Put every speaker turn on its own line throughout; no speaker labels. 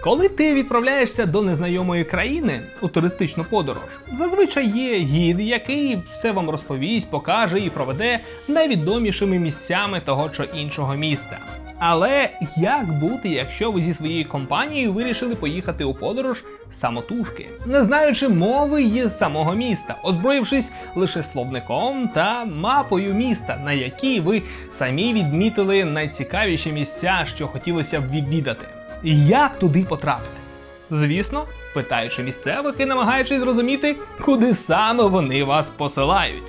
Коли ти відправляєшся до незнайомої країни у туристичну подорож, зазвичай є гід, який все вам розповість, покаже і проведе найвідомішими місцями того чи іншого міста. Але як бути, якщо ви зі своєю компанією вирішили поїхати у подорож самотужки, не знаючи мови й самого міста, озброївшись лише словником та мапою міста, на якій ви самі відмітили найцікавіші місця, що хотілося б відвідати? Як туди потрапити? Звісно, питаючи місцевих і намагаючись зрозуміти, куди саме вони вас посилають.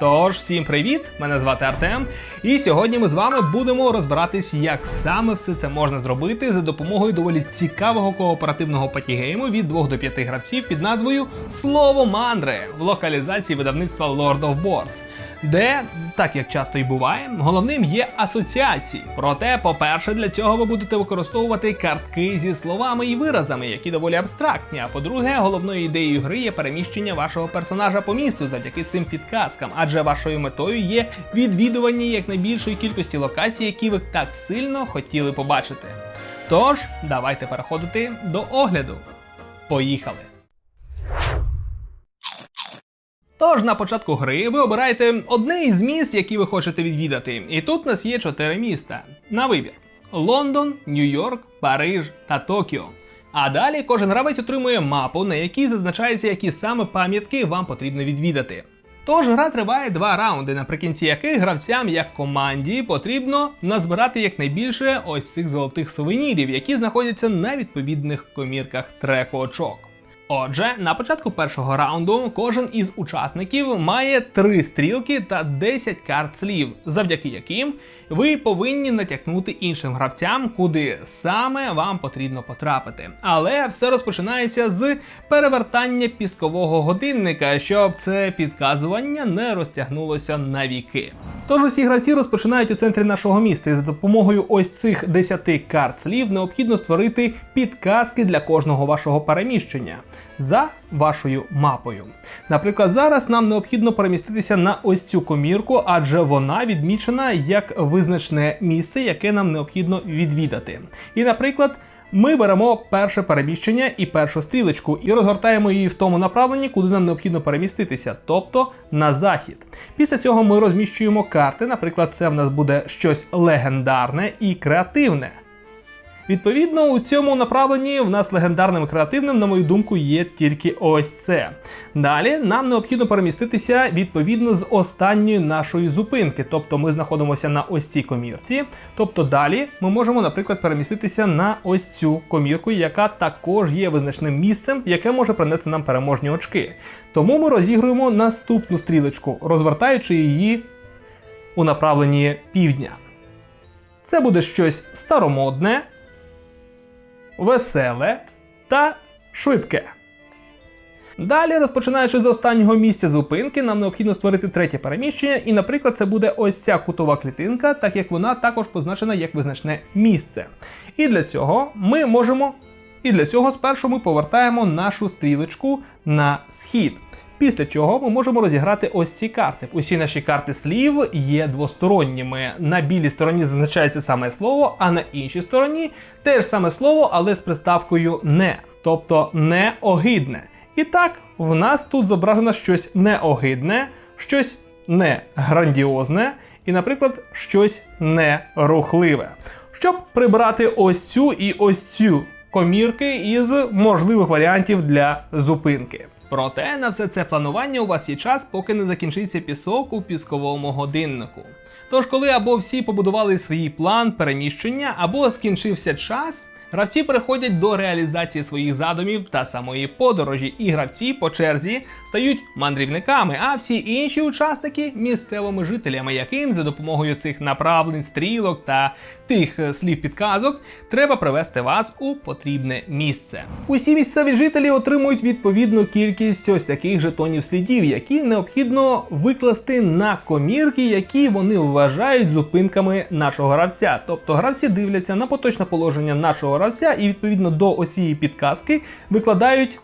Тож, всім привіт! Мене звати Артем, і сьогодні ми з вами будемо розбиратись, як саме все це можна зробити за допомогою доволі цікавого кооперативного патігейму від 2 до 5 гравців під назвою Слово Мандри в локалізації видавництва Lord of Boards. Де, так як часто й буває, головним є асоціації. Проте, по-перше, для цього ви будете використовувати картки зі словами і виразами, які доволі абстрактні. А по-друге, головною ідеєю гри є переміщення вашого персонажа по місту завдяки цим підказкам, адже вашою метою є відвідування якнайбільшої кількості локацій, які ви так сильно хотіли побачити. Тож, давайте переходити до огляду. Поїхали! Тож на початку гри ви обираєте одне із міст, які ви хочете відвідати. І тут у нас є чотири міста. На вибір: Лондон, Нью-Йорк, Париж та Токіо. А далі кожен гравець отримує мапу, на якій зазначається, які саме пам'ятки вам потрібно відвідати. Тож гра триває два раунди, наприкінці яких гравцям як команді потрібно назбирати якнайбільше ось цих золотих сувенірів, які знаходяться на відповідних комірках треку очок. Отже, на початку першого раунду кожен із учасників має три стрілки та 10 карт слів, завдяки яким ви повинні натякнути іншим гравцям, куди саме вам потрібно потрапити. Але все розпочинається з перевертання піскового годинника, щоб це підказування не розтягнулося на віки. Тож усі гравці розпочинають у центрі нашого міста, і за допомогою ось цих 10 карт слів необхідно створити підказки для кожного вашого переміщення за вашою мапою. Наприклад, зараз нам необхідно переміститися на ось цю комірку, адже вона відмічена як визначне місце, яке нам необхідно відвідати. І, наприклад. Ми беремо перше переміщення і першу стрілочку і розгортаємо її в тому направленні, куди нам необхідно переміститися, тобто на захід. Після цього ми розміщуємо карти. Наприклад, це в нас буде щось легендарне і креативне. Відповідно, у цьому направленні в нас легендарним креативним, на мою думку, є тільки ось це. Далі нам необхідно переміститися відповідно з останньої нашої зупинки. Тобто ми знаходимося на ось цій комірці. Тобто далі ми можемо, наприклад, переміститися на ось цю комірку, яка також є визначним місцем, яке може принести нам переможні очки. Тому ми розігруємо наступну стрілочку, розвертаючи її у направленні півдня. Це буде щось старомодне веселе та швидке. Далі, розпочинаючи з останнього місця зупинки, нам необхідно створити третє переміщення, і, наприклад, це буде ось ця кутова клітинка, так як вона також позначена як визначне місце. І для цього ми можемо. І для цього спершу ми повертаємо нашу стрілочку на схід. Після чого ми можемо розіграти ось ці карти. Усі наші карти слів є двосторонніми. На білій стороні зазначається саме слово, а на іншій стороні теж саме слово, але з приставкою не, тобто неогидне. І так, в нас тут зображено щось неогидне, щось не грандіозне і, наприклад, щось нерухливе. Щоб прибрати ось цю і ось цю комірки із можливих варіантів для зупинки. Проте на все це планування у вас є час, поки не закінчиться пісок у пісковому годиннику. Тож, коли або всі побудували свій план переміщення, або скінчився час, гравці переходять до реалізації своїх задумів та самої подорожі, і гравці по черзі стають мандрівниками, а всі інші учасники місцевими жителями, яким за допомогою цих направлень, стрілок та тих е, слів підказок треба привести вас у потрібне місце. Усі місцеві жителі отримують відповідну кількість ось таких жетонів слідів, які необхідно викласти на комірки, які вони вважають зупинками нашого гравця. Тобто гравці дивляться на поточне положення нашого гравця і відповідно до осії підказки викладають.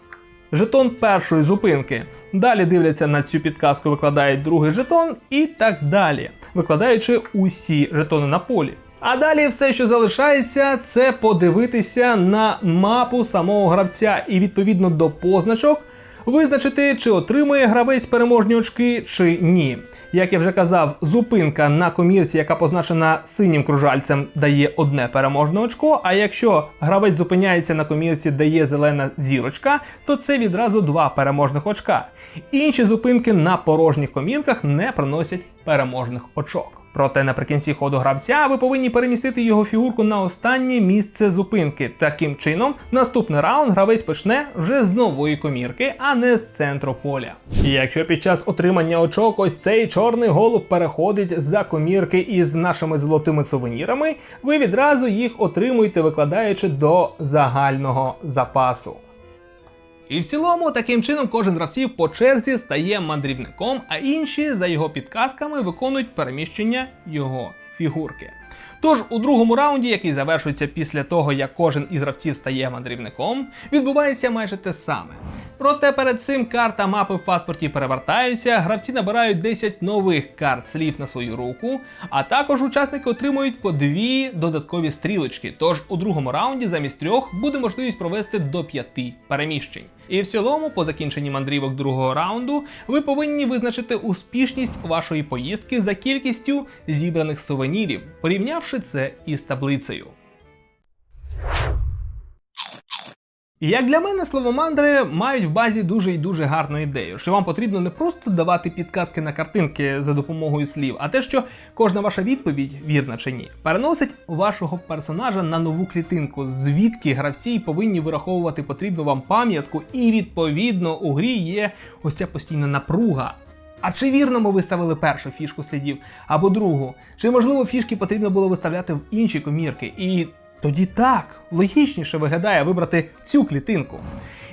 Жетон першої зупинки. Далі дивляться на цю підказку, викладають другий жетон і так далі, викладаючи усі жетони на полі. А далі все, що залишається, це подивитися на мапу самого гравця і відповідно до позначок визначити, чи отримує гравець переможні очки, чи ні. Як я вже казав, зупинка на комірці, яка позначена синім кружальцем, дає одне переможне очко. А якщо гравець зупиняється на комірці, дає зелена зірочка, то це відразу два переможних очка. Інші зупинки на порожніх комірках не приносять переможних очок. Проте наприкінці ходу гравця ви повинні перемістити його фігурку на останнє місце зупинки. Таким чином, наступний раунд гравець почне вже з нової комірки, а не з центру поля. І якщо під час отримання очок ось цей чорний голуб переходить за комірки із нашими золотими сувенірами, ви відразу їх отримуєте, викладаючи до загального запасу. І в цілому, таким чином, кожен гравців по черзі стає мандрівником, а інші за його підказками виконують переміщення його фігурки. Тож у другому раунді, який завершується після того, як кожен із гравців стає мандрівником, відбувається майже те саме. Проте перед цим карта мапи в паспорті перевертаються, гравці набирають 10 нових карт слів на свою руку, а також учасники отримують по дві додаткові стрілочки. Тож у другому раунді замість трьох буде можливість провести до п'яти переміщень. І в цілому, по закінченні мандрівок другого раунду, ви повинні визначити успішність вашої поїздки за кількістю зібраних сувенірів, порівнявши це із таблицею. Як для мене, словомандри мають в базі дуже і дуже гарну ідею, що вам потрібно не просто давати підказки на картинки за допомогою слів, а те, що кожна ваша відповідь, вірна чи ні, переносить вашого персонажа на нову клітинку, звідки гравці повинні вираховувати потрібну вам пам'ятку, і відповідно у грі є ось ця постійна напруга. А чи вірно ми виставили першу фішку слідів або другу? Чи можливо фішки потрібно було виставляти в інші комірки? І тоді так, логічніше виглядає вибрати цю клітинку.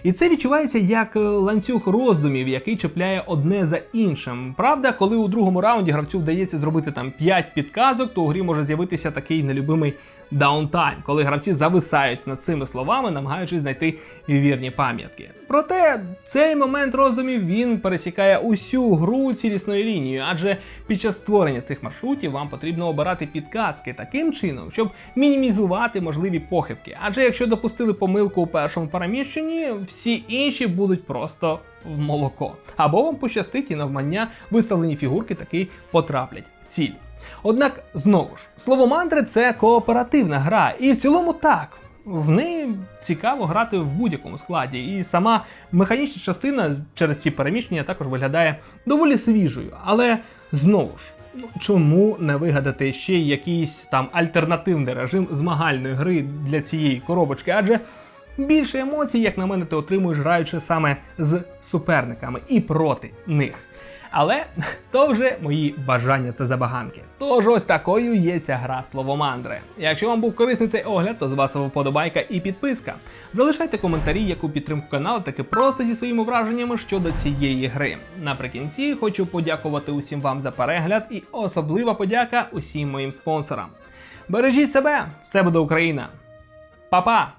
І це відчувається як е, ланцюг роздумів, який чіпляє одне за іншим. Правда, коли у другому раунді гравцю вдається зробити там 5 підказок, то у грі може з'явитися такий нелюбимий даунтайм, коли гравці зависають над цими словами, намагаючись знайти вірні пам'ятки. Проте цей момент роздумів він пересікає усю гру цілісною лінією, адже під час створення цих маршрутів вам потрібно обирати підказки таким чином, щоб мінімізувати можливі похибки. Адже якщо допустили помилку у першому переміщенні, всі інші будуть просто в молоко. Або вам пощастить і навмання виставлені фігурки таки потраплять в ціль. Однак знову ж, слово мантри це кооперативна гра, і в цілому так. В неї цікаво грати в будь-якому складі, і сама механічна частина через ці переміщення також виглядає доволі свіжою. Але знову ж, ну чому не вигадати ще якийсь там альтернативний режим змагальної гри для цієї коробочки? Адже більше емоцій, як на мене, ти отримуєш граючи саме з суперниками і проти них. Але то вже мої бажання та забаганки. Тож ось такою є ця гра словомандри. Якщо вам був корисний цей огляд, то з вас вподобайка і підписка. Залишайте коментарі, яку підтримку каналу, таки просто зі своїми враженнями щодо цієї гри. Наприкінці хочу подякувати усім вам за перегляд і особлива подяка усім моїм спонсорам. Бережіть себе, все буде Україна! Па-па!